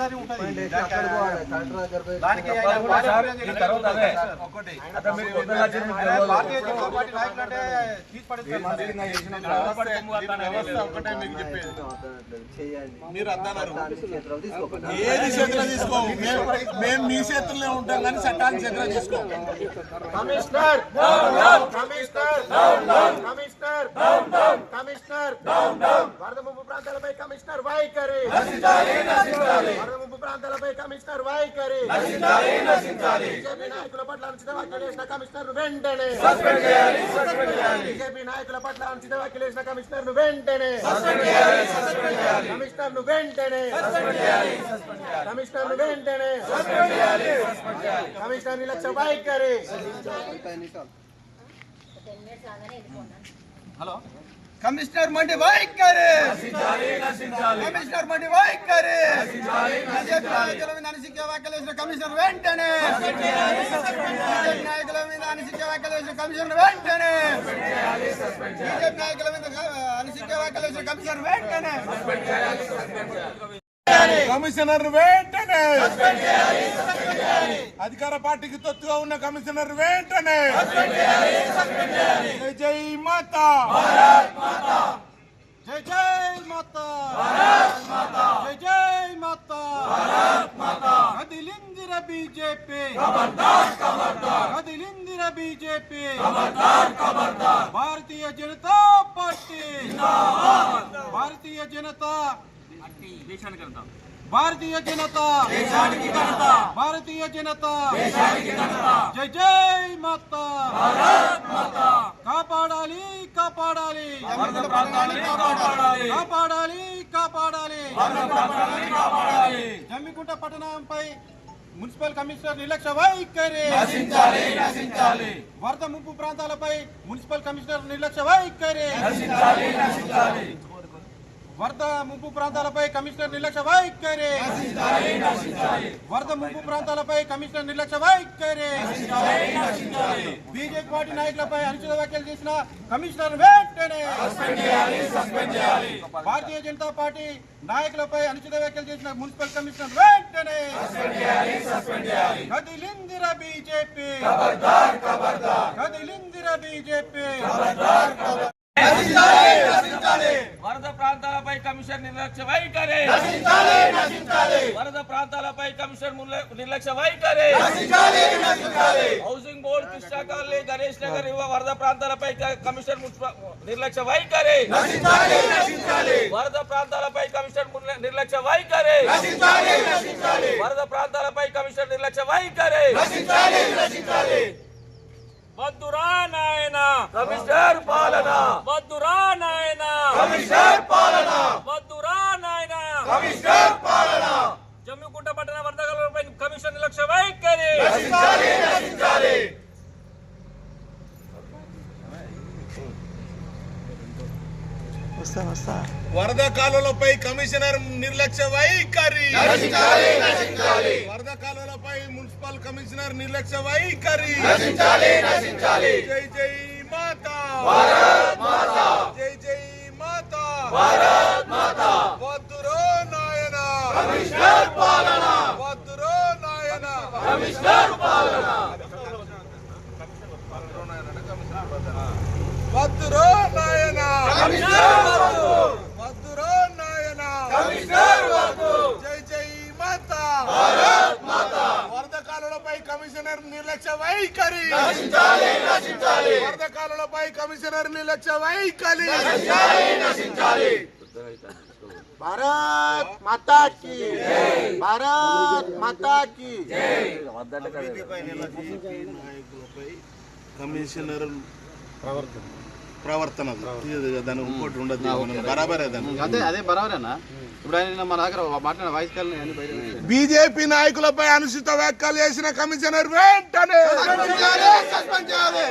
History ఉంటుంది దానికి. ఒకటి. భారతీయ జనతా పార్టీ నాయకులు అంటే. వ్యవస్థ ఒకటే మీకు చెప్పేది. మీరు అద్దన్నారు. ఏది చేతిలో తీసుకో? మేము మేము మీ చేతుల్లో ఉంటాం కానీ చట్టాన్ని చేతిలో తీసుకో. కమిషనర్! కమిషనర్! కమిషనర్! కమిషనర్! వరద ముంపు ప్రాంతాలపై కమిషనర్ వైఖరి. వరద ముంపు ప్రాంతాలపై కమిషనర్ వైఖరి. బీజేపీ నాయకుల పట్ల అనుచిత వ్యాఖ్యలు చేసిన కమిషనర్ వెంటనే బీజేపీ నాయకుల పట్ల అనుచిత వ్యాఖ్యలు చేసిన కమిషనర్ను వెంటనే. కమిషనర్ను వెంటనే. కమిషనర్ను వెంటనే కమిషనర్ నిర్లక్ష్య వైఖరి. హలో. కమిషనర్ మండి వైఖరి. కమిషనర్ మండి వైఖరి. బీజేపీ నాయకుల మీద అనిసిక్కే వ్యాఖ్యలు చేసిన కమిషనర్ వెంటనే బీజేపీ నాయకుల మీద అనిసిక్కే వ్యాఖ్యలు చేసిన కమిషనర్ వెంటనే. బీజేపీ నాయకుల మీద అనిసిక్కే వ్యాఖ్యలు చేసిన కమిషనర్ వెంటనే. కమిషనర్ వెంటనే. అధికార పార్టీకి తొత్తుగా ఉన్న కమిషనర్ వెంటనే. జై జై మాతా. జై జై మాతా. జై జై మాతా. కదిలిందిర బీజేపీ. కదిలిందిర బీజేపీ. భారతీయ జనతా పార్టీ. భారతీయ జనతా భారతీయ జనతా! భారతీయ జనతా! జై జై మాతా! కాపాడాలి కాపాడాలి! కాపాడాలి! కాపాడాలి జమ్మికుంట పట్టణంపై మున్సిపల్ కమిషనర్ నిర్లక్ష్య వైఖరి! వరద ముంపు ప్రాంతాలపై మున్సిపల్ కమిషనర్ నిర్లక్ష్య వైఖరి! వరద ముంపు ప్రాంతాలపై కమిషనర్ నిర్లక్ష్య వైఖరి. వరద ముంపు ప్రాంతాలపై కమిషనర్ నిర్లక్ష్య వైఖరి. బీజేపీ పార్టీ నాయకులపై అనుచిత వ్యాఖ్యలు చేసిన కమిషనర్ వెంటనే. భారతీయ జనతా పార్టీ నాయకులపై అనుచిత వ్యాఖ్యలు చేసిన మున్సిపల్ కమిషనర్ వెంటనే. కదిలిందిర బీజేపీ. కదిలిందిర బీజేపీ. వరద ప్రాంతాలపై కమిషన్ నిర్లక్ష్య వైఖరి వరద ప్రాంతాలపై కమిషన్ ముల్ల- నిర్లక్ష్య వైఖరి housing board Krishna colony Ganesh Nagar ఇవ్వ వరద ప్రాంతాలపై క- కమిషన్ మున్సిప- నిర్లక్ష్య వైఖరి వరద ప్రాంతాలపై కమిషన్ ముల్ల- నిర్లక్ష్య వైఖరి వరద ప్రాంతాలపై కమిషన్ నిర్లక్ష్య వైఖరి వద్దురా నాయన. కమిషనర్ పాలన. వద్దురా నాయన. కమిషనర్ పాలన. వద్దురా నాయన. కమిషనర్ పాలన. జమ్మికుంట పట్టణ కమిషన్ నిర్లక్ష్య వైఖరి. వరద కాలువలపై కమిషనర్ నిర్లక్ష్య వైఖరి. కమిషనర్ నిర్లక్ష్య వైఖరి. జై జై మాతా. జై జై మాతా. వద్దురో నాయన. కమిషనర్ పాలన. వద్దురో నాయన. కమిషనర్ పాలన వద్దురో నాయన వద్దురో నాయన జై జై మాతా వరద కాలువలపై కమిషనర్ నిర్లక్ష్య వైఖరి. వరద కాలువలపై కమిషనర్ నిర్లక్ష్య వైఖరి. భారత్ మాతా కి భారత్ మాతా కి కమిషనర్ ప్రవర్తన. దాని ఇంకోటి ఉండదు మనం బరాబరే దాన్ని. అదే అదే బరాబరేనా? ఇప్పుడు ఆయన మన దగ్గర బీజేపీ నాయకులపై అనుచిత వ్యాఖ్యలు చేసిన కమిషనర్ వెంటనే!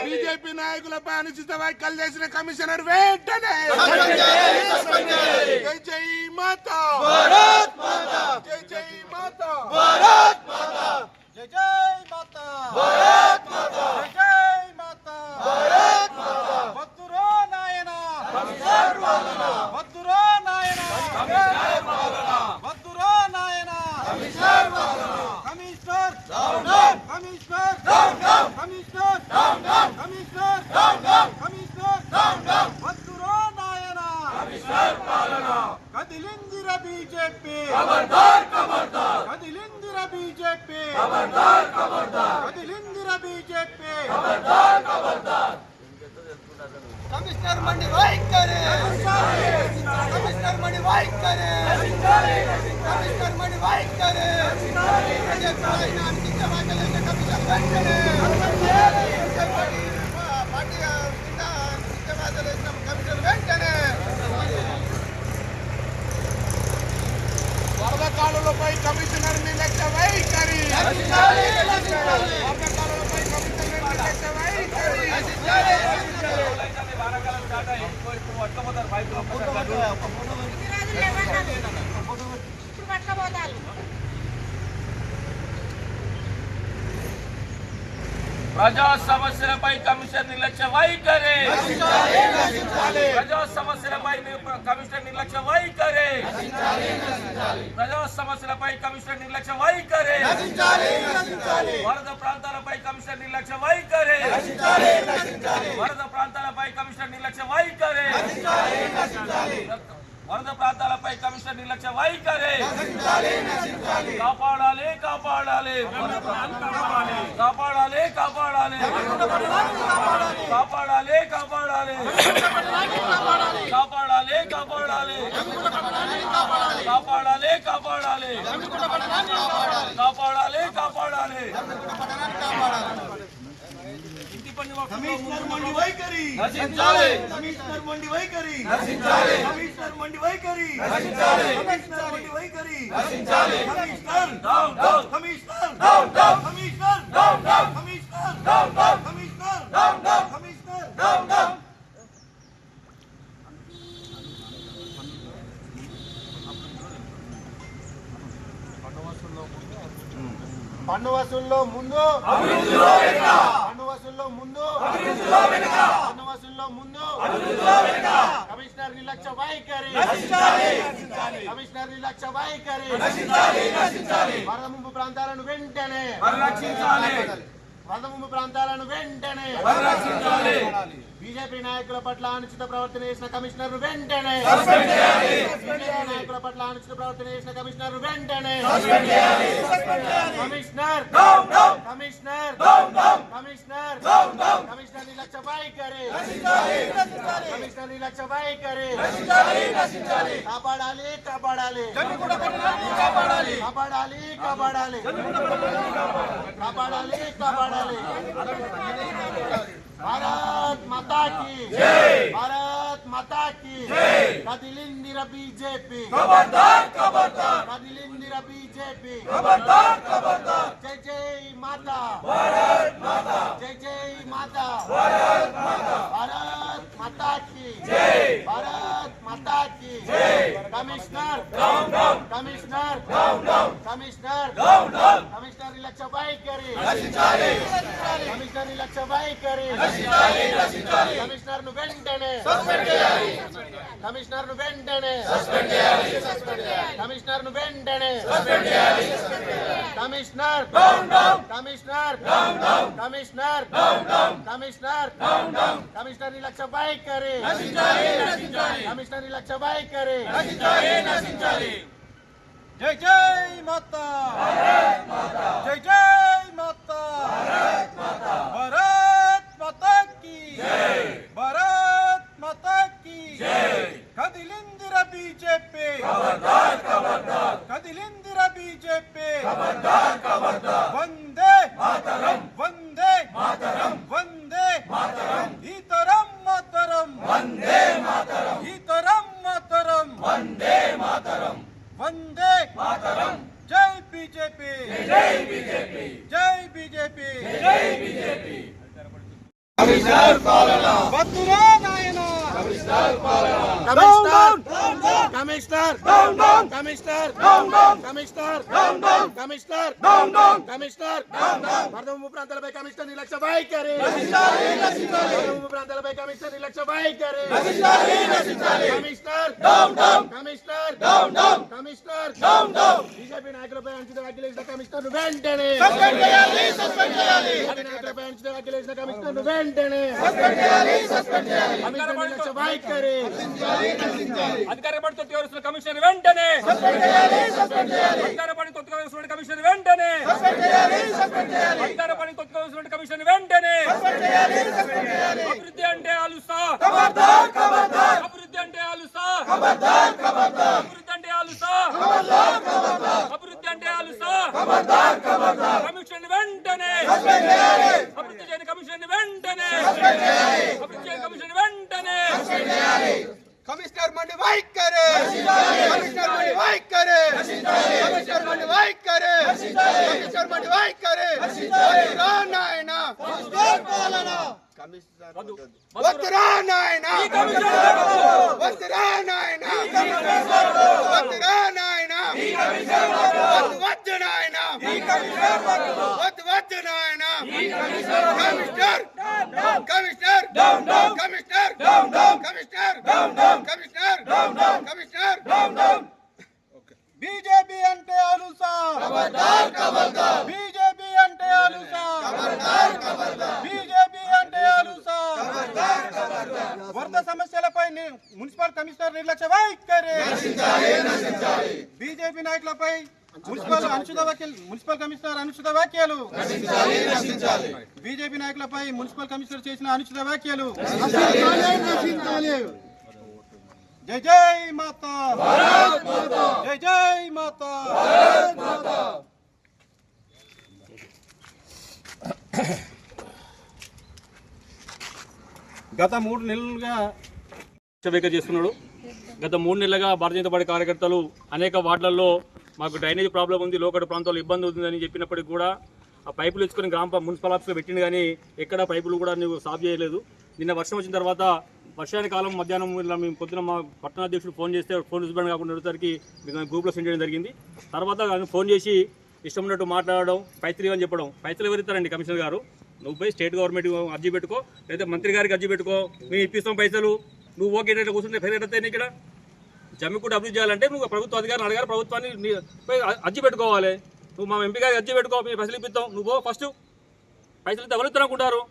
బీజేపీ నాయకులపై అనుచిత వ్యాఖ్యలు చేసిన కమిషనర్ వెంటనే! జై జై మాతా! జై జై మాతా! జై జై మాతా! కదిలిందిర బీజేపీ ఖబర్దార్ ఖబర్దార్ కదిలిందిర బీజేపీ ఖబర్దార్ ఖబర్దార్ కదిలిందిర బీజేపీ ఖబర్దార్ ఖబర్దార్ कमिश्नर मंडी वाइक करे। कमिश्नर मंडी वाइक करे। कमिश्नर मंडी वाइक करे। प्रदेश वाले नाम की सभा के लेकर कमिश्नर वाइक करे। पार्टी पार्टी सिकंदराबाद के लेकर कमिश्नर वाइक करे। వరదకాలులపై కమిషనర్ నిర్లక్ష్య వైఖరి వరదకాలులపై కమిషనర్ నిర్లక్ష్య వైఖరి వానాకాలం స్టార్ట్ అయ్యి ఇప్పుడు పట్టుకోపోతారు బైక్లో ఇప్పుడు పట్టుకపోతారు ప్రజా సమస్యలపై కమిషన్ నిర్లక్ష్య వైఖరి. ప్రజా సమస్యలపై కమిషన్ నిర్లక్ష్య వైఖరి. ప్రజా సమస్యలపై కమిషన్ నిర్లక్ష్య వైఖరి. వరద ప్రాంతాలపై కమిషన్ నిర్లక్ష్య వైఖరి. వరద ప్రాంతాలపై కమిషన్ నిర్లక్ష్య వైఖరి. వరద ప్రాంతాలపై కమిషన్ నిర్లక్ష్య వైఖరి. కాపాడాలి కాపాడాలి. కాపాడాలి. కాపాడాలి కాపాడాలి కాపాడాలి కాపాడాలి కాపాడాలి కాపాడాలి కాపాడాలి కాపాడాలి కాపాడాలి કમિશનર મંડી વહી કરી નસીબ ચાલે કમિશનર મંડી વહી કરી નસીબ ચાલે કમિશનર મંડી વહી કરી નસીબ ચાલે કમિશનર મંડી વહી કરી નસીબ ચાલે commissioner down down commissioner down down commissioner down down commissioner down down commissioner down down commissioner down down పన్ను వసూల్లో ముందు. పన్ను వసూల్లో ముందు. పన్ను వసూల్లో ముందు. కమిషనర్ నిర్లక్ష్య వైఖరి. కమిషనర్ నిర్లక్ష్య వైఖరి. వరద ముంపు ప్రాంతాలను వెంటనే. వరద ముంపు ప్రాంతాలను వెంటనే. బీజేపీ నాయకుల పట్ల అనుచిత ప్రవర్తన చేసిన కమిషనర్ వెంటనే. బీజేపీ నాయకుల పట్ల అనుచిత ప్రవర్తన చేసిన కమిషనర్ వెంటనే. కమిషనర్. కమిషనర్. కమిషనర్. కమిషనర్ నిర్లక్ష్య వైఖరి. కమిషనర్ నిర్లక్ష్య వైఖరి. కాపాడాలి కాపాడాలి. కాపాడాలి. కాపాడాలి కాపాడాలి. కాపాడాలి. भारत माता की। जय। भारत माता की। जय। कदिलिंदिर बीजेपी। खबरदार खबरदार। कदिलिंदिर बीजेपी। खबरदार खबरदार। जय जय माता। भारत माता। जय जय माता। भारत माता। भारत माता की। जय। भारत माता की जय commissioner down down commissioner down down commissioner down down commissioner election भाई करी రక్షించాలి కమిషనర్ ఇలక్షన్ వైఖరి. రక్షించాలి రక్షించాలి కమిషనర్ను వెంటనే. సస్పెండ్ చేయాలి. కమిషనర్ను వెంటనే. సస్పెండ్ చేయాలి. కమిషనర్ను వెంటనే. సస్పెండ్ చేయాలి. Commissioner. Down down commissioner. Down down commissioner. Down down commissioner. Down down commissioner election వైఖరి. రక్షించాలి రక్షించాలి కమిషనర్ లక్షరీల చబాయి కరే. జై జై మాతా. నిర్లక్ష్య వైఖరి. ప్రాంతాలపై కమిషనర్ నిర్లక్ష్య వైఖరి. Commissioner commissioner. కమిషనర్. బీజేపీ నాయకులపై అంచిత వ్యాఖ్యలు చేసిన కమిషనర్ వెంటనే. నాయకులపై అంచిత వ్యాఖ్యలు చేసిన కమిషనర్ వెంటనే. కమిషనర్ నిర్లక్ష్య వైఖరి. అధికార పడి తొత్తి వరుసల కమిషనర్ వెంటనే. అధికార పడి తొత్తి కొట్టుకోవాల్సిన కమిషన్ వెంటనే. అధికార పని కొట్టుకోవాల్సిన కమిషన్ వెంటనే అభివృద్ధి అంటే అభివృద్ధి అంటే అభివృద్ధి అంటే అభివృద్ధి అంటే కమిషన్ వెంటనే. అభివృద్ధి చేయని కమిషన్ వెంటనే. అభివృద్ధి చేయని కమిషన్ వెంటనే. కమిషనర్ మండి వైఖరి! కమిషనర్ మండి వైఖరి! కమిషనర్ మండి వైఖరి! కమిషనర్ మండి వైఖరి! వద్దురా నాయన! వద్దురా నాయన! వద్దురా నాయన! వద్దురా నాయన! వద్దు వద్దు నాయన! వద్దు నాయన. Commissioner commissioner. Commissioner. Commissioner. Commissioner. Commissioner. BJP అంటే అలుసా. బీజేపీ అంటే అలుసా. బీజేపీ అంటే అలుసా. వరద సమస్యలపై మున్సిపల్ కమిషనర్ నిర్లక్ష్య వైఖరి. బీజేపీ నాయకులపై మున్సిపల్ అనుచిత వ్యాఖ్యలు మున్సిపల్ కమిషనర్ అనుచిత వ్యాఖ్యలు. బీజేపీ నాయకులపై మున్సిపల్ కమిషనర్ చేసిన అనుచిత వ్యాఖ్యలు. జై జై మాతా. జై జై మాతా. గత మూడు నెలలుగా వేక చేస్తున్నాడు. గత మూడు నెలలుగా భారతీయ జనతా పార్టీ కార్యకర్తలు అనేక వార్డులలో మాకు డ్రైనేజ్ ప్రాబ్లం ఉంది లోకల్ ప్రాంతాల్లో ఇబ్బంది అవుతుందని చెప్పినప్పటికీ కూడా ఆ పైపులు ఇచ్చుకొని గ్రామ మున్సిపల్ ఆఫీస్లో పెట్టిండు కానీ ఎక్కడ పైపులు కూడా నువ్వు సాఫ్ చేయలేదు. నిన్న వర్షం వచ్చిన తర్వాత వర్షానికి కాలం మధ్యాహ్నం ఇలా మేము పొద్దున మా పట్టణాధ్యక్షుడు ఫోన్ చేస్తే ఫోన్ రిస్బాండ్ కాకుండా ఉండేసరికి మీకు గ్రూప్లో సెండ్ చేయడం జరిగింది. తర్వాత ఫోన్ చేసి ఇష్టం ఉన్నట్టు మాట్లాడడం పైత్రి అని చెప్పడం. పైత్రులు ఎవరిస్తారండి కమిషనర్ గారు? నువ్వు పోయి స్టేట్ గవర్నమెంట్ అర్జీ పెట్టుకో లేదా మంత్రి గారికి అర్జీ పెట్టుకో. మేము ఇప్పిస్తాం పైసలు. నువ్వు ఓకే రేట్లు కూర్చుంటే ఫెయిల్ అయితే ఇక్కడ. జమ్మి కూడా అభివృద్ధి చేయాలంటే నువ్వు ప్రభుత్వ అధికారులు అడగాలి ప్రభుత్వాన్ని అర్జీ పెట్టుకోవాలి. నువ్వు మా ఎంపీ గారికి అర్జీ పెట్టుకో మీ పైసలు ఇప్పిస్తాం నువ్వు ఫస్ట్ పైసలు ఇస్తే ఎవరు అనుకుంటారు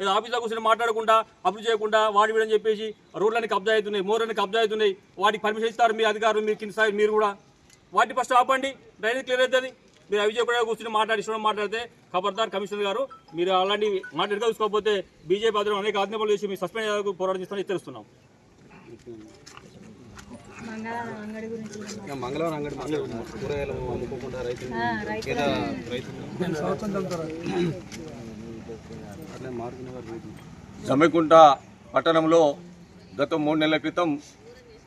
లేదా ఆఫీస్లో కూర్చొని మాట్లాడకుండా అభివృద్ధి చేయకుండా వాడి వీడని చెప్పేసి రోడ్లన్నీ కబ్జా అవుతున్నాయి మోర్లన్నీ కబ్జా అవుతున్నాయి. వాటికి పర్మిషన్ ఇస్తారు మీ అధికారులు మీ కింద స్థాయి మీరు కూడా. వాటిని ఫస్ట్ ఆపండి డ్రైనేజ్ క్లియర్ అవుతుంది. మీరు అవి చేయకుండా కూర్చొని మాట్లాడి ఇష్టం మాట్లాడితే ఖబర్దార్ కమిషనర్ గారు మీరు అలాంటి మాట్లాడుకోకపోతే చూసుకోకపోతే బీజేపీ అధికారులు అనేక ఆజ్ఞాపాలు చేసి మీరు సస్పెండ్ పోరాటం చేస్తారని హెచ్చరిస్తున్నాం. మంగళవారం అంగడి కూరగాయలు అమ్ముకోకుండా రైతులు జమ్మికుంట పట్టణంలో గత మూడు నెలల క్రితం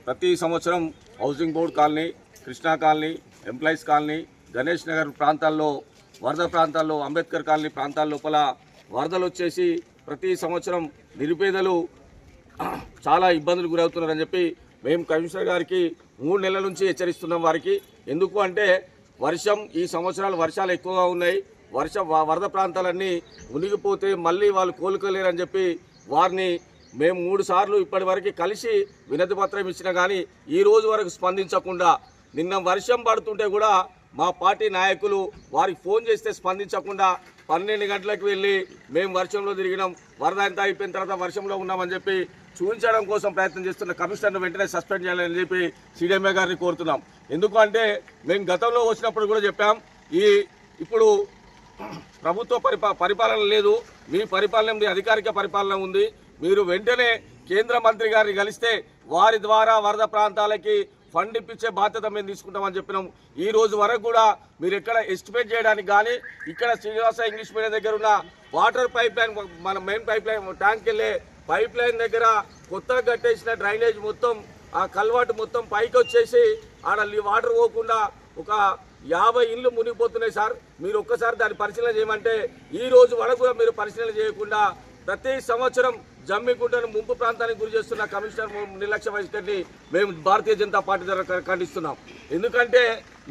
ప్రతి సంవత్సరం housing board colony Krishna colony employees colony Ganesh Nagar ప్రాంతాల్లో వరద ప్రాంతాల్లో అంబేద్కర్ కాలనీ ప్రాంతాల లోపల వరదలు వచ్చేసి ప్రతి సంవత్సరం నిరుపేదలు చాలా ఇబ్బందులు గురవుతున్నారని చెప్పి మేము కమిషనర్ గారికి మూడు నెలల నుంచి హెచ్చరిస్తున్నాం వారికి. ఎందుకు అంటే వర్షం ఈ సంవత్సరాలు వర్షాలు ఎక్కువగా ఉన్నాయి. వర్ష వరద ప్రాంతాలన్నీ మునిగిపోతే మళ్ళీ వాళ్ళు కోలుకోలేరని చెప్పి వారిని మేము మూడు సార్లు ఇప్పటి వరకు కలిసి వినతి పత్రం ఇచ్చినా కానీ ఈ రోజు వరకు స్పందించకుండా నిన్న వర్షం పడుతుంటే కూడా మా పార్టీ నాయకులు వారికి ఫోన్ చేస్తే స్పందించకుండా పన్నెండు గంటలకు వెళ్ళి మేము వర్షంలో తిరిగినాం. వరద అంతా అయిపోయిన తర్వాత వర్షంలో ఉన్నామని చెప్పి చూపించడం కోసం ప్రయత్నం చేస్తున్న కమిషనర్ను వెంటనే సస్పెండ్ చేయాలని చెప్పి సీడీఎంఏ గారిని కోరుతున్నాం. ఎందుకు అంటే మేము గతంలో వచ్చినప్పుడు కూడా చెప్పాం ఈ ఇప్పుడు ప్రభుత్వ పరిపా పరిపాలన లేదు మీ పరిపాలన మీ అధికారిక పరిపాలన ఉంది. మీరు వెంటనే కేంద్ర మంత్రి గారిని కలిస్తే వారి ద్వారా వరద ప్రాంతాలకి ఫండ్ ఇప్పించే బాధ్యత మేము తీసుకుంటామని చెప్పినాం. ఈ రోజు వరకు కూడా మీరు ఎక్కడ ఎస్టిమేట్ చేయడానికి కానీ ఇక్కడ శ్రీనివాస ఇంగ్లీష్ మీడియం దగ్గర ఉన్న వాటర్ పైప్ లైన్ మన మెయిన్ పైప్ లైన్ ట్యాంక్ వెళ్ళే పైప్ లైన్ దగ్గర కొత్తగా కట్టేసిన డ్రైనేజ్ మొత్తం ఆ కల్వాటు మొత్తం పైకి వచ్చేసి ఆడ వాటర్ పోకుండా ఒక యాభై ఇళ్ళు మునిగిపోతున్నాయి సార్. మీరు ఒక్కసారి దాన్ని పరిశీలన చేయమంటే ఈ రోజు వరకు కూడా మీరు పరిశీలన చేయకుండా ప్రతి సంవత్సరం జమ్మికుంటను ముంపు ప్రాంతానికి గురి చేస్తున్న కమిషనర్ నిర్లక్ష్య వైఖరిని మేము భారతీయ జనతా పార్టీ ద్వారా ఖండిస్తున్నాం. ఎందుకంటే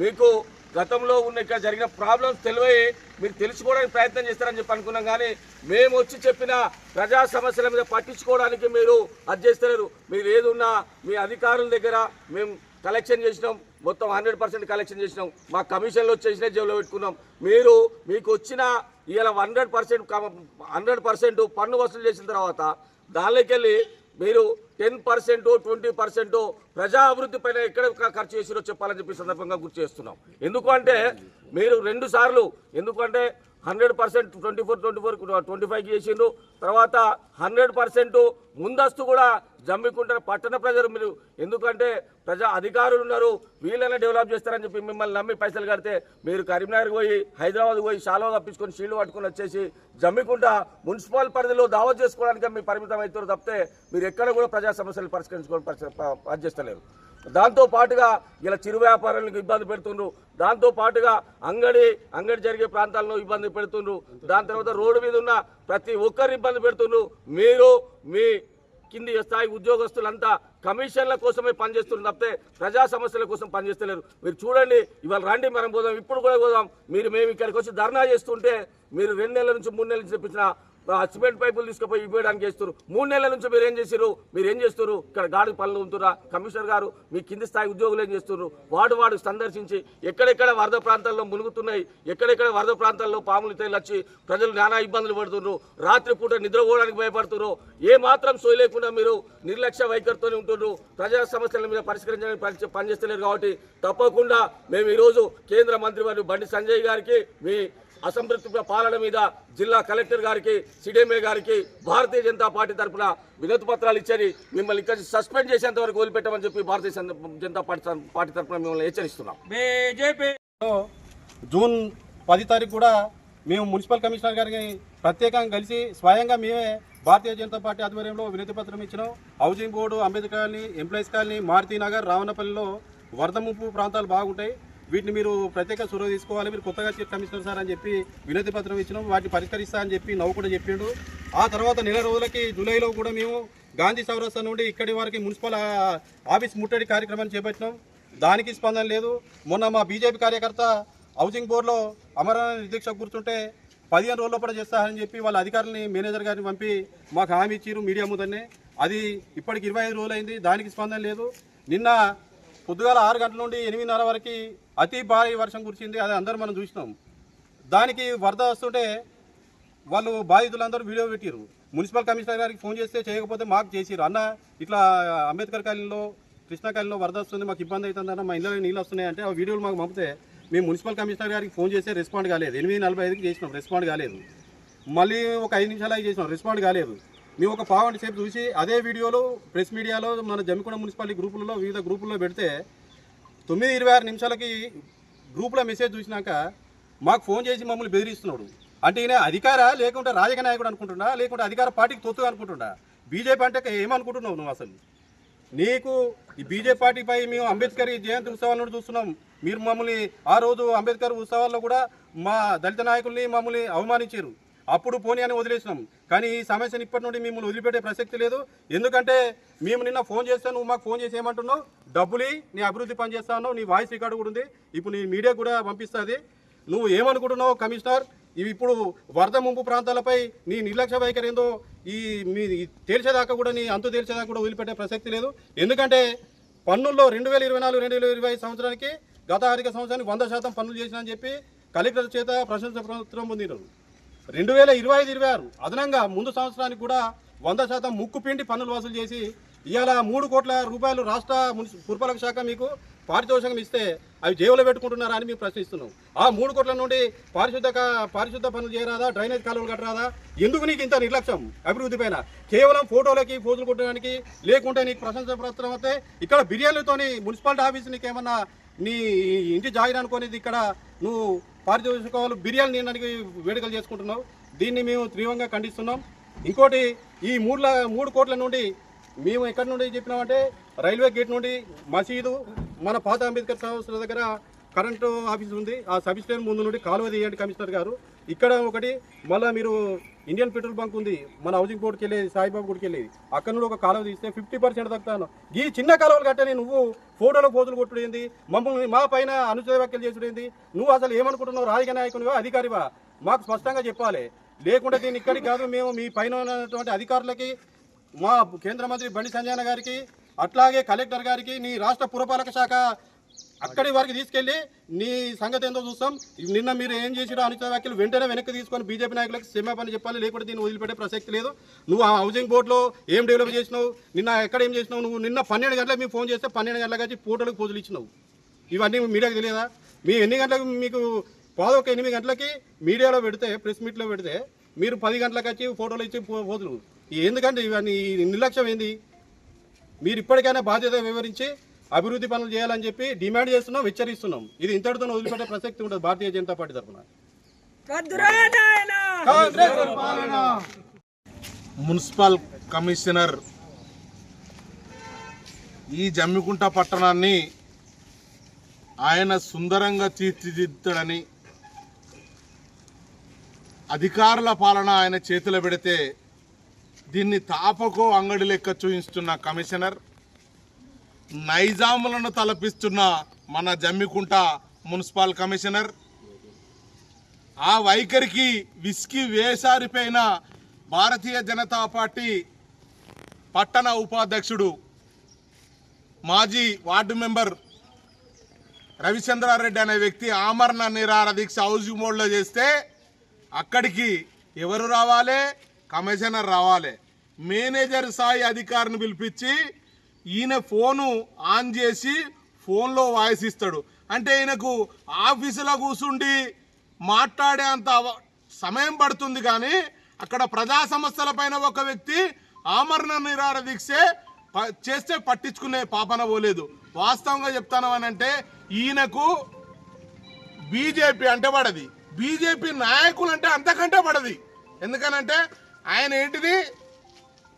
మీకు గతంలో ఉన్న ఇక్కడ జరిగిన ప్రాబ్లమ్స్ తెలివై మీరు తెలుసుకోవడానికి ప్రయత్నం చేస్తారని చెప్పి అనుకున్నాం కానీ మేము వచ్చి చెప్పిన ప్రజా సమస్యల మీద పట్టించుకోవడానికి మీరు అది చేస్తలేరు. మీరు ఏదున్నా మీ అధికారుల దగ్గర మేము కలెక్షన్ చేసినాం. మొత్తం హండ్రెడ్ పర్సెంట్ కలెక్షన్ చేసినాం. మా కమిషన్లు వచ్చేసిన జేబులో పెట్టుకున్నాం. మీరు మీకు వచ్చిన ఇలా హండ్రెడ్ పర్సెంట్ హండ్రెడ్ పర్సెంట్ పన్ను వసూలు చేసిన తర్వాత దానిలోకి వెళ్ళి మీరు టెన్ పర్సెంట్ ట్వంటీ పర్సెంట్ ప్రజా అభివృద్ధి పైన ఎక్కడ ఖర్చు చేసిరో చెప్పాలని చెప్పి సందర్భంగా గుర్తు చేస్తున్నాం. ఎందుకంటే మీరు రెండు సార్లు ఎందుకంటే hundred percent twenty four twenty four twenty five చేసిండ్రు. తర్వాత హండ్రెడ్ పర్సెంట్ ముందస్తు కూడా జమ్మికుంటారు పట్టణ ప్రజలు మీరు ఎందుకంటే ప్రజా అధికారులు ఉన్నారు వీళ్ళైనా డెవలప్ చేస్తారని చెప్పి మిమ్మల్ని నమ్మి పైసలు కడితే మీరు కరీంనగర్ పోయి హైదరాబాద్ పోయి షాలో తప్పించుకొని షీల్డ్ పట్టుకొని వచ్చేసి జమ్మికుంట మున్సిపల్ పరిధిలో దావా చేసుకోవడానికి మీరు పరిమితం అవుతారు తప్పితే మీరు ఎక్కడ కూడా ప్రజా సమస్యలు పరిష్కరించుకొని పరిచ- పనిచేస్తలేరు. దాంతో పాటుగా ఇలా చిరు వ్యాపారులకు ఇబ్బంది పెడుతుండ్రు. దాంతో పాటుగా అంగడి అంగడి జరిగే ప్రాంతాల్లో ఇబ్బంది పెడుతుండ్రు. దాని తర్వాత రోడ్డు మీద ఉన్న ప్రతి ఒక్కరు ఇబ్బంది పెడుతుండ్రు. మీరు మీ కింది స్థాయి ఉద్యోగస్తులంతా కమిషన్ల కోసమే పనిచేస్తున్నారు తప్పితే ప్రజా సమస్యల కోసం పనిచేస్తలేరు. మీరు చూడండి ఇవాళ రండి మనం పోదాం ఇప్పుడు కూడా పోదాం. మీరు మేము ఇక్కడికి వచ్చి ధర్నా చేస్తుంటే మీరు రెండు నెలల నుంచి మూడు నెలల నుంచి తెప్పించిన సిమెంట్ పైపులు తీసుకుపోయి ఇవ్వడానికి చేస్తారు మూడు నెలల నుంచి మీరు ఏం చేశారు మీరు ఏం చేస్తారు ఇక్కడ గాడి పనులు ఉంటురా? కమిషనర్ గారు మీ కింది స్థాయి ఉద్యోగులు ఏం చేస్తున్నారు? వాడు వాడు సందర్శించి ఎక్కడెక్కడ వరద ప్రాంతాల్లో మునుగుతున్నాయి ఎక్కడెక్కడ వరద ప్రాంతాల్లో పాములు తేలొచ్చి వచ్చి ప్రజలు నానా ఇబ్బందులు పడుతున్నారు రాత్రిపూట నిద్రపోవడానికి భయపడుతున్నారు. ఏ మాత్రం సోయి లేకుండా మీరు నిర్లక్ష్య వైఖరితోనే ఉంటున్నారు. ప్రజా సమస్యల మీద పరిష్కరించడానికి పని- పనిచేస్తలేరు కాబట్టి తప్పకుండా మేము ఈరోజు కేంద్ర మంత్రి వారు బండి సంజయ్ గారికి మీ అసంతృప్తి పాలన మీద జిల్లా కలెక్టర్ గారికి సిడిఎంఏ గారికి భారతీయ జనతా పార్టీ తరఫున వినతి పత్రాలు ఇచ్చి మిమ్మల్ని ఇక్కడ సస్పెండ్ చేసేంత వరకు వదిలిపెట్టమని చెప్పి భారతీయ జన- జనతా పార్టీ పార్టీ తరఫున మిమ్మల్ని హెచ్చరిస్తున్నాం. బీజేపీ జూన్ పది తారీఖు కూడా మేము మున్సిపల్ కమిషనర్ గారికి ప్రత్యేకంగా కలిసి స్వయంగా మేమే భారతీయ జనతా పార్టీ ఆధ్వర్యంలో వినతి పత్రం ఇచ్చినాం. Housing board Ambedkar colony employees colony Maruti Nagar రావణపల్లిలో వరద ముప్పు ప్రాంతాలు బాగుంటాయి. వీటిని మీరు ప్రత్యేక చొరవ తీసుకోవాలి. మీరు కొత్తగా చీఫ్ కమిషనర్ సార్ అని చెప్పి వినతి పత్రం ఇచ్చినాం. వాటిని పరిష్కరిస్తా అని చెప్పి నవ్వు కూడా చెప్పిండు. ఆ తర్వాత నెల రోజులకి జూలైలో కూడా మేము గాంధీ చౌరస్తా నుండి ఇక్కడి వరకు మున్సిపల్ ఆఫీస్ ముట్టడి కార్యక్రమాన్ని చేపట్టినాం. దానికి స్పందన లేదు. మొన్న మా బీజేపీ కార్యకర్త హౌసింగ్ బోర్డులో అమరనాథ్ నిర్దీక్ష కూర్చుంటే పదిహేను రోజుల పాటు చేస్తారని చెప్పి వాళ్ళ అధికారులని మేనేజర్ గారిని పంపి మాకు హామీ ఇచ్చిరు మీడియా ముందనే అది ఇప్పటికి ఇరవై ఐదు రోజులు అయింది దానికి స్పందన లేదు. నిన్న పొద్దుగాల ఆరు గంటల నుండి ఎనిమిదిన్నర వరకు అతి భారీ వర్షం కురిసింది అది అందరూ మనం చూసినాం. దానికి వరద వస్తుంటే వాళ్ళు బాధితులందరూ వీడియో పెట్టారు మున్సిపల్ కమిషనర్ గారికి ఫోన్ చేస్తే చేయకపోతే మాకు చేసిరు అన్న ఇట్లా అంబేద్కర్ కాలనీలో కృష్ణా కాలనీలో వరద వస్తుంది మాకు ఇబ్బంది అవుతుందన్న మా ఇంట్లో నీళ్ళు వస్తున్నాయి అంటే ఆ వీడియోలు మాకు పంపితే మేము మున్సిపల్ కమిషనర్ గారికి ఫోన్ చేస్తే రెస్పాండ్ కాలేదు. ఎనిమిది నలభై ఐదుకి చేసినాం రెస్పాండ్ కాలేదు. మళ్ళీ ఒక ఐదు నిమిషాలు అవి చేసినాం రెస్పాండ్ కాలేదు. మేము ఒక పావు సేపు చూసి అదే వీడియోలో ప్రెస్ మీడియాలో మన జమ్మికొండ మున్సిపాలిటీ గ్రూపులలో వివిధ గ్రూపుల్లో పెడితే తొమ్మిది ఇరవై ఆరు నిమిషాలకి గ్రూప్లో మెసేజ్ చూసినాక మాకు ఫోన్ చేసి మమ్మల్ని బెదిరిస్తున్నాడు. అంటే ఈయన అధికార లేకుంటే రాజకీయ నాయకుడు అనుకుంటున్నా లేకుంటే అధికార పార్టీకి తొత్తు అనుకుంటున్నా. బీజేపీ అంటే ఏమనుకుంటున్నావు నువ్వు అసలు? నీకు ఈ బీజేపీ పార్టీపై మేము అంబేద్కర్ జయంతి ఉత్సవాలను చూస్తున్నాం. మీరు మమ్మల్ని ఆ రోజు అంబేద్కర్ ఉత్సవాల్లో కూడా మా దళిత నాయకుల్ని మమ్మల్ని అవమానించారు. అప్పుడు పోనీ అని వదిలేసినాం. కానీ ఈ సమస్యను ఇప్పటి నుండి మిమ్మల్ని వదిలిపెట్టే ప్రసక్తి లేదు. ఎందుకంటే మేము నిన్న ఫోన్ చేస్తే నువ్వు మాకు ఫోన్ చేసి ఏమంటున్నావు? డబ్బులు నీ అభివృద్ధి పని చేస్తాను నీ వాయిస్ రికార్డు కూడా ఉంది. ఇప్పుడు నీ మీడియా కూడా పంపిస్తుంది. నువ్వు ఏమనుకుంటున్నావు కమిషనర్? ఇవి ఇప్పుడు వరద ముంపు ప్రాంతాలపై నీ నిర్లక్ష్య వైఖరి ఏందో ఈ మీ తేల్చేదాకా కూడా నీ అంతు తేల్చేదాకా కూడా వదిలిపెట్టే ప్రసక్తి లేదు. ఎందుకంటే పన్నుల్లో రెండు వేల ఇరవై నాలుగు రెండు వేల ఇరవై ఐదు సంవత్సరానికి గత ఆర్థిక సంవత్సరానికి వంద శాతం పన్నులు చేసిన అని చెప్పి కలెక్టర్ చేత ప్రశంస ప్రభుత్వం పొందినారు. రెండు వేల ఇరవై ఐదు ఇరవై ఆరు అదనంగా ముందు సంవత్సరానికి కూడా వంద శాతం ముక్కు పిండి పన్నులు వసూలు చేసి ఇవాళ మూడు కోట్ల రూపాయలు రాష్ట్ర పురపాలక శాఖ మీకు పారితోషికం ఇస్తే అవి జేబులో పెట్టుకుంటున్నారా అని మేము ప్రశ్నిస్తున్నాం. ఆ మూడు కోట్ల నుండి పారిశుద్ధ పారిశుద్ధ పనులు చేయరాదా? డ్రైనేజ్ కాలువలు కట్టరాదా? ఎందుకు నీకు ఇంత నిర్లక్ష్యం అభివృద్ధి పైన? కేవలం ఫోటోలకి పోజులు కొట్టడానికి లేకుంటే నీకు ప్రశంస పత్రం వస్తే ఇక్కడ బిర్యానీతోని మున్సిపాలిటీ ఆఫీస్ నీకేమన్నా నీ ఇంటి జాగిర అనుకునేది ఇక్కడ నువ్వు పారితోషికాలు బిర్యానీ నిన్నటికి వేడుకలు చేసుకుంటున్నావు. దీన్ని మేము తీవ్రంగా ఖండిస్తున్నాం. ఇంకోటి ఈ మూడు మూడు కోట్ల నుండి మేము ఎక్కడి నుండి చెప్పినామంటే రైల్వే గేట్ నుండి మసీదు మన పాత అంబేద్కర్ హౌస్ దగ్గర కరెంటు ఆఫీస్ ఉంది. ఆ సబ్ స్టేషన్ ముందు నుండి కాలువ తీయండి కమిషనర్ గారు. ఇక్కడ ఒకటి మళ్ళీ మీరు ఇండియన్ పెట్రోల్ బంక్ ఉంది. మన హౌసింగ్ బోర్డుకి వెళ్ళేది సాయిబాబు గుడికి వెళ్ళేది అక్కడ నుండి ఒక కాలువ తీస్తే ఫిఫ్టీ పర్సెంట్ తగ్గుతాను. ఈ చిన్న కాలువలు కట్టని నువ్వు ఫోటోలో పోతులు కొట్టుడేంది? మమ్మల్ని మా పైన అనుచిత వ్యాఖ్యలు చేసుడేంది? నువ్వు అసలు ఏమనుకుంటున్నావు? రాజకీయ నాయకునివా? అధికారివా? మాకు స్పష్టంగా చెప్పాలి. లేకుంటే దీన్ని ఇక్కడికి కాదు మేము మీ పైన ఉన్నటువంటి అధికారులకి మా కేంద్ర మంత్రి బండి సంజయన గారికి అట్లాగే కలెక్టర్ గారికి నీ రాష్ట్ర పురపాలక శాఖ అక్కడి వరకు తీసుకెళ్ళి నీ సంగతి ఏందో చూస్తాం. నిన్న మీరు ఏం చేసిరో అనుచిత వ్యాఖ్యలు వెంటనే వెనక్కి తీసుకొని బీజేపీ నాయకులకు క్షమాపణ చెప్పాలి లేకుంటే దీన్ని వదిలిపెట్టే ప్రసక్తి లేదు. నువ్వు ఆ హౌసింగ్ బోర్డులో ఏం డెవలప్ చేసినావు? నిన్న ఎక్కడ ఏం చేసినావు? నువ్వు నిన్న పన్నెండు గంటలకు మీకు ఫోన్ చేస్తే పన్నెండు గంటలకు వచ్చి పూటలకు పూజలు ఇచ్చినావు. ఇవన్నీ మీడియాకి తెలియదా? మీ ఎన్ని గంటలకు మీకు పాదొక ఎనిమిది గంటలకి మీడియాలో పెడితే ప్రెస్ మీట్లో పెడితే మీరు పది గంటలకు వచ్చి ఫోటోలు ఇచ్చి పో- ఎందుకంటే ఇవన్నీ నిర్లక్ష్యం ఏంది? మీరు ఇప్పటికైనా బాధ్యత వివరించి అభివృద్ధి పనులు చేయాలని చెప్పి డిమాండ్ చేస్తున్నాం హెచ్చరిస్తున్నాం ఇది ఇంతటితో వదిలిపెట్టే ప్రసక్తి ఉంటుంది భారతీయ జనతా పార్టీ తరఫున. మున్సిపల్ కమిషనర్ ఈ జమ్మికుంట పట్టణాన్ని ఆయన సుందరంగా తీర్చిదిద్దాడని అధికారుల పాలన ఆయన చేతిలో పెడితే దీన్ని తాపకో అంగడి లెక్క చూపిస్తున్న కమిషనర్ నైజాములను తలపిస్తున్న మన జమ్మికుంట మున్సిపల్ కమిషనర్. ఆ వైఖరికి విసికి వేసారిపోయిన భారతీయ జనతా పార్టీ పట్టణ ఉపాధ్యక్షుడు మాజీ వార్డు మెంబర్ రవిచంద్రారెడ్డి అనే వ్యక్తి ఆమరణ నిరాహార దీక్ష హౌసింగ్ మోడ్లో చేస్తే అక్కడికి ఎవరు రావాలి? కమిషనర్ రావాలి. మేనేజర్ స్థాయి అధికారిని పిలిపించి ఈయన ఫోను ఆన్ చేసి ఫోన్లో వాయిస్ ఇస్తాడు. అంటే ఈయనకు ఆఫీసులో కూర్చుండి మాట్లాడే అంత సమయం పడుతుంది కానీ అక్కడ ప్రజా సమస్యల పైన ఒక వ్యక్తి ఆమరణ నిరాహార దీక్షే ప- చేస్తే పట్టించుకునే పాపన పోలేదు. వాస్తవంగా చెప్తాను అని అంటే ఈయనకు బీజేపీ అంటే పడది. బీజేపీ నాయకులు అంటే అంతకంటే పడది. ఎందుకనంటే ఆయన ఏంటిది?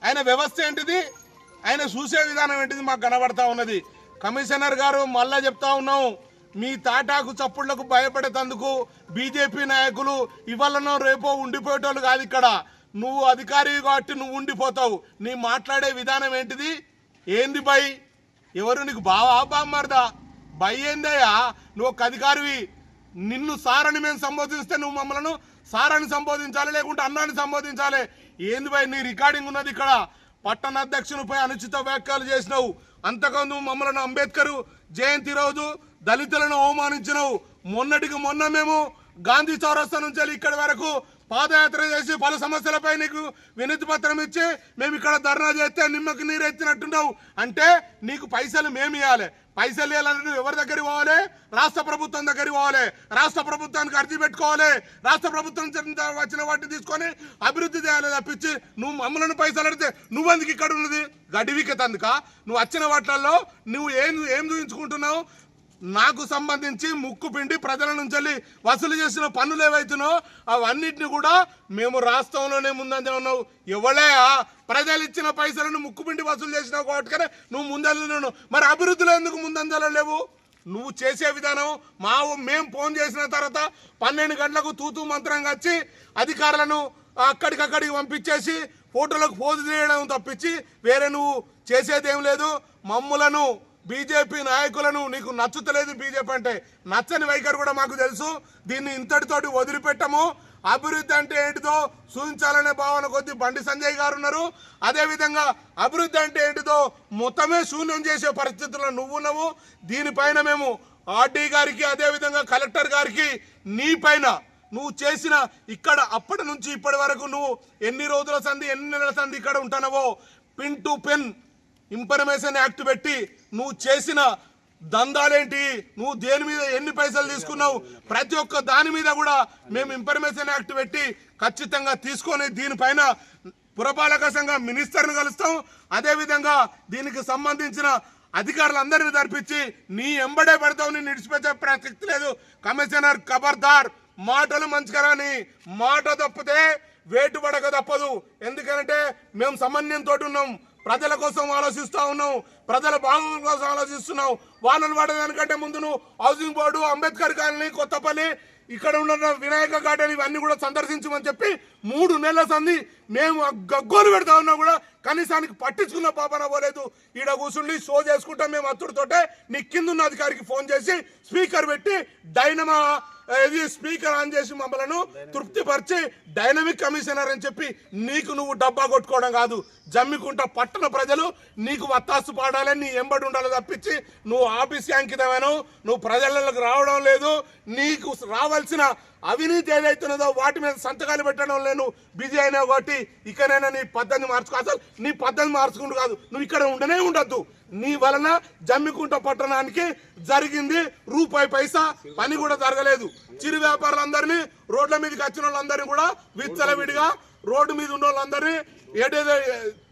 ఆయన వ్యవస్థ ఏంటిది? ఆయన చూసే విధానం ఏంటిది? మాకు కనబడతా ఉన్నది. కమిషనర్ గారు మళ్ళా చెప్తా ఉన్నాం. మీ తాటాకు చప్పుళ్ళకు భయపడేటందుకు బీజేపీ నాయకులు ఇవాళనో రేపో ఉండిపోయేటోళ్ళు కాదు ఇక్కడ. నువ్వు అధికారి కాబట్టి నువ్వు ఉండిపోతావు. నీ మాట్లాడే విధానం ఏంటిది? ఏంది బై? ఎవరు నీకు బావా? బామ్మర్దా బై ఏందయ్యా? నువ్వు ఒక అధికారివి. నిన్ను సారని మేము సంబోధిస్తే నువ్వు మమ్మల్ని సారని సంబోధించాలి లేకుంటే అన్నాన్ని సంబోధించాలి. ఏంది భయ్ నీ రికార్డింగ్ ఉన్నది ఇక్కడ. పట్టణాధ్యక్షునిపై అనుచిత వ్యాఖ్యలు చేసినావు. అంతకు మమ్మల్ని అంబేద్కర్ జయంతి రోజు దళితులను అవమానించినవు. మొన్నటికి మొన్న మేము గాంధీ చౌరస్తా నుంచి వెళ్ళి ఇక్కడి వరకు పాదయాత్ర చేసి పలు సమస్యలపై నీకు వినతి పత్రం ఇచ్చి మేము ఇక్కడ ధర్నా చేస్తే నిమ్మకి నీరు ఎత్తినట్టున్నావు అంటే నీకు పైసలు మేము ఇవ్వాలి పైసలు ఇవ్వాలంటే నువ్వు ఎవరి దగ్గరికి పోవాలి? రాష్ట్ర ప్రభుత్వం దగ్గరికి పోవాలి. రాష్ట్ర ప్రభుత్వానికి అర్జీ పెట్టుకోవాలి. రాష్ట్ర ప్రభుత్వం వచ్చిన వాటిని తీసుకొని అభివృద్ధి చేయాలి తప్పించి నువ్వు మమ్మల్ని పైసలు అడిగితే నువ్వెందుకు ఇక్కడ ఉన్నది? గడివికత తందుక నువ్వు వచ్చిన వాటిల్లో నువ్వు ఏం ఏం చూపించుకుంటున్నావు నాకు సంబంధించి ముక్కు పిండి ప్రజల నుంచి వసూలు చేసిన పన్నులు ఏవైతున్నాయో అవన్నిటిని కూడా మేము రాష్ట్రంలోనే ముందంజ ఉన్నావు. ఇవ్వలే ప్రజలు ఇచ్చిన పైసలను ముక్కు పిండి వసూలు చేసినావు కాబట్టి నువ్వు ముందంజలో మరి అభివృద్ధిలో ఎందుకు ముందంజలో లేవు? నువ్వు చేసే విధానం మా మేము ఫోన్ చేసిన తర్వాత పన్నెండు గంటలకు తూతూ మంత్రంగా వచ్చి అధికారులను అక్కడికక్కడికి పంపించేసి ఫోటోలకు పోజు చేయడం తప్పించి వేరే నువ్వు చేసేదేం లేదు. మమ్ములను బీజేపీ నాయకులను నీకు నచ్చుతలేదు బీజేపీ అంటే నచ్చని వైఖరి కూడా మాకు తెలుసు. దీన్ని ఇంతటితోటి వదిలిపెట్టము. అభివృద్ధి అంటే ఏంటిదో సూచించాలనే భావన కొద్ది బండి సంజయ్ గారు ఉన్నారు. అదేవిధంగా అభివృద్ధి అంటే ఏంటిదో మొత్తమే శూన్యం చేసే పరిస్థితుల్లో నువ్వున్నావు దీనిపైన మేము ఆర్డీ గారికి అదేవిధంగా కలెక్టర్ గారికి నీ పైన నువ్వు చేసిన ఇక్కడ అప్పటి నుంచి ఇప్పటి వరకు నువ్వు ఎన్ని రోజుల సంది ఎన్ని నెలల సంది ఇక్కడ ఉంటున్నావో pin to pin information act పెట్టి నువ్వు చేసిన దందాలేంటి? నువ్వు దేని మీద ఎన్ని పైసలు తీసుకున్నావు? ప్రతి ఒక్క దాని మీద కూడా మేము ఇన్ఫర్మేషన్ యాక్ట్ పెట్టి ఖచ్చితంగా తీసుకొని దీనిపైన పురపాలక సంఘం మినిస్టర్ని కలుస్తాం. అదేవిధంగా దీనికి సంబంధించిన అధికారులందరినీ తరపించి నీ ఎంబడే పెడతావు నిడిచిపెట్టే ప్రసక్తి లేదు. కమిషనర్ ఖబర్దార్ మాటలు మంచిగాని మాట తప్పితే వేటు పడక తప్పదు. ఎందుకంటే మేము సమన్వయంతో ఉన్నాం. ప్రజల కోసం ఆలోచిస్తూ ఉన్నాం. ప్రజల బాగోగుల కోసం ఆలోచిస్తున్నాం వానలు పడేదానికంటే ముందు నువ్వు housing board Ambedkar colony Kothapalli ఇక్కడ ఉన్న వినాయక గార్డెన్ ఇవన్నీ కూడా సందర్శించమని చెప్పి మూడు నెలల సంది మేము గగ్గోలు పెడతా ఉన్నా కూడా కనీసానికి పట్టించుకున్న పాపన పోలేదు. ఈడ కూర్చుండి షో చేసుకుంటాం మేము అత్తుడితోటే. నీ కిందున్న అధికారికి ఫోన్ చేసి స్పీకర్ పెట్టి డైనమా ఇది స్పీకర్ ఆన్ చేసి మమ్మలను తృప్తిపరిచి డైనమిక్ కమిషనర్ అని చెప్పి నీకు నువ్వు డబ్బా కొట్టుకోవడం కాదు. జమ్మికుంట పట్టణ ప్రజలు నీకు వత్తాసు పాడాలని నీ ఎంబడి ఉండాలి తప్పించి నువ్వు ఆఫీస్ అంకితమేను నువ్వు ప్రజలకు రావడం లేదు. నీకు రావాల్సిన అవినీతి ఏదైతున్నదో వాటి మీద సంతకాలు పెట్టడం లేదు. బిజీ అయినా కాబట్టి ఇకనైనా నీ పద్ధతి మార్చుకో. అసలు నీ పద్ధతి మార్చుకుంటూ కాదు. నువ్వు ఇక్కడ ఉండనే ఉండద్దు. నీ వలన జమ్మికుంట పట్టణానికి జరిగింది రూపాయి పైసా. పని కూడా జరగలేదు. చిరు వ్యాపారులందరినీ రోడ్ల మీదకి వచ్చిన వాళ్ళందరినీ కూడా విచ్చలవిడిగా రోడ్డు మీద ఉన్న వాళ్ళందరినీ ఏదైతే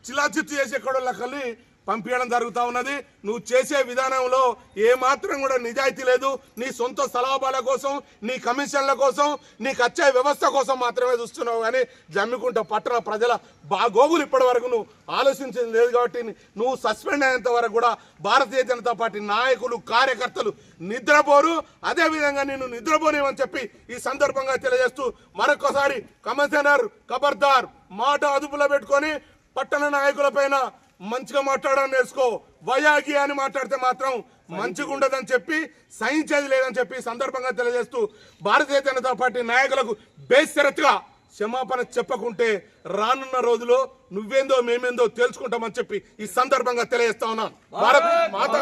చిలాచిత్తు చేసే కొడలకల్ని పంపించడం జరుగుతూ ఉన్నది. నువ్వు చేసే విధానంలో ఏమాత్రం కూడా నిజాయితీ లేదు. నీ సొంత సలాభాల కోసం నీ కమిషన్ల కోసం నీకు వచ్చే వ్యవస్థ కోసం మాత్రమే చూస్తున్నావు కానీ జమ్మికుంట పట్టణ ప్రజల బాగోగులు ఇప్పటి వరకు నువ్వు ఆలోచించింది లేదు కాబట్టి నువ్వు సస్పెండ్ అయ్యేంత వరకు కూడా భారతీయ జనతా పార్టీ నాయకులు కార్యకర్తలు నిద్రపోరు. అదే విధంగా నేను నిద్రపోనేమని చెప్పి ఈ సందర్భంగా తెలియజేస్తూ మరొకసారి కమిషనర్ ఖబర్దార్ మాట అదుపులో పెట్టుకొని పట్టణ నాయకుల పైన మంచిగా మాట్లాడడం నేర్చుకో. వయాగి అని మాట్లాడితే మాత్రం మంచిగా ఉండదని చెప్పి సహించేది లేదని చెప్పి సందర్భంగా తెలియజేస్తూ భారతీయ జనతా పార్టీ నాయకులకు బేసరత్గా క్షమాపణ చెప్పకుంటే రానున్న రోజులో నువ్వేందో మేమేందో తెలుసుకుంటామని చెప్పి ఈ సందర్భంగా తెలియజేస్తా ఉన్నాను. భారత్ మాతా